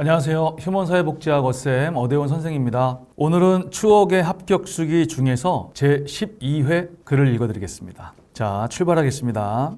안녕하세요. 휴먼사회복지학 어쌤 어대원 선생입니다. 오늘은 추억의 합격 수기 중에서 제 12회 글을 읽어드리겠습니다. 자, 출발하겠습니다.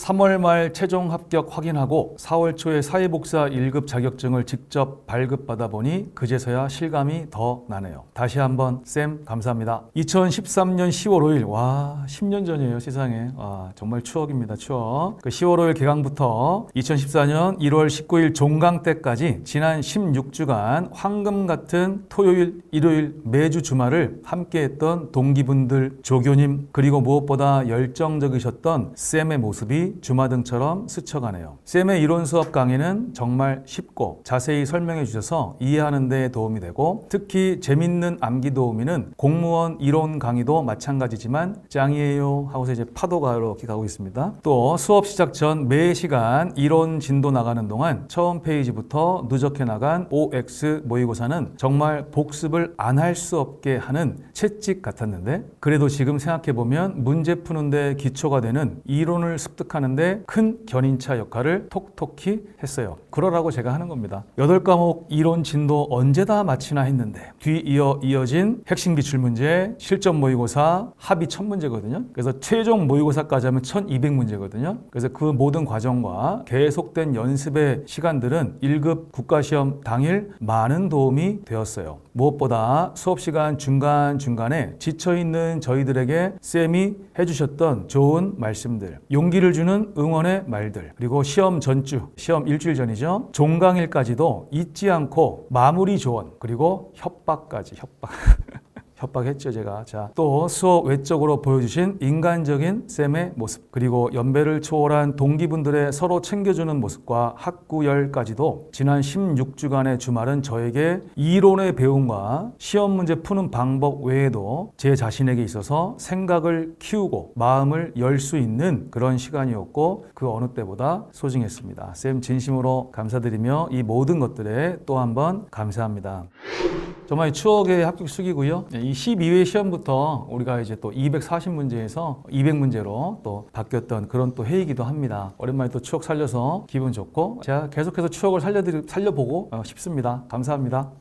3월 말 최종 합격 확인하고 4월 초에 사회복사 1급 자격증을 직접 발급받아 보니 그제서야 실감이 더 나네요. 다시 한번 쌤 감사합니다. 2013년 10월 5일 와 10년 전이에요 세상에 와 정말 추억입니다 추억. 그 10월 5일 개강부터 2014년 1월 19일 종강 때까지 지난 16주간 황금 같은 토요일 일요일 매주 주말을 함께했던 동기분들 조교님 그리고 무엇보다 열정적이셨던 쌤의 모습이 주마등처럼 스쳐가네요. 쌤의 이론 수업 강의는 정말 쉽고 자세히 설명해 주셔서 이해하는 데 도움이 되고 특히 재밌는 암기 도우미는 공무원 이론 강의도 마찬가지지만 짱이에요 하고서 이제 파도가 이렇게 가고 있습니다. 또 수업 시작 전 매 시간 이론 진도 나가는 동안 처음 페이지부터 누적해 나간 OX 모의고사는 정말 복습을 안 할 수 없게 하는 채찍 같았는데 그래도 지금 생각해 보면 문제 푸는데 기초가 되는 이론을 습득 하는데 큰 견인차 역할을 톡톡히 했어요. 그러라고 제가 하는 겁니다. 여덟 과목 이론 진도 언제 다 마치나 했는데 뒤이어 이어진 핵심 기출 문제, 실전 모의고사, 합의 첫 문제거든요. 그래서 최종 모의고사까지 하면 1200문제거든요. 그래서 그 모든 과정과 계속된 연습의 시간들은 1급 국가시험 당일 많은 도움이 되었어요. 무엇보다 수업 시간 중간중간에 지쳐있는 저희들에게 쌤이 해주셨던 좋은 말씀들, 용기를 주는 응원의 말들, 그리고 시험 전주, 시험 일주일 전이죠. 종강일까지도 잊지 않고 마무리 조언, 그리고 협박까지, 협박. 협박했죠 제가 자 또 수업 외적으로 보여주신 인간적인 쌤의 모습 그리고 연배를 초월한 동기분들의 서로 챙겨주는 모습과 학구열까지도 지난 16주간의 주말은 저에게 이론의 배움과 시험 문제 푸는 방법 외에도 제 자신에게 있어서 생각을 키우고 마음을 열 수 있는 그런 시간이었고 그 어느 때보다 소중했습니다 쌤 진심으로 감사드리며 이 모든 것들에 또 한번 감사합니다. 정말 추억의 합격 수기고요. 이 12회 시험부터 우리가 이제 또 240문제에서 200문제로 또 바뀌었던 그런 또 회의기도 합니다. 오랜만에 또 추억 살려서 기분 좋고 제가 계속해서 추억을 살려드리, 살려보고 어, 싶습니다. 감사합니다.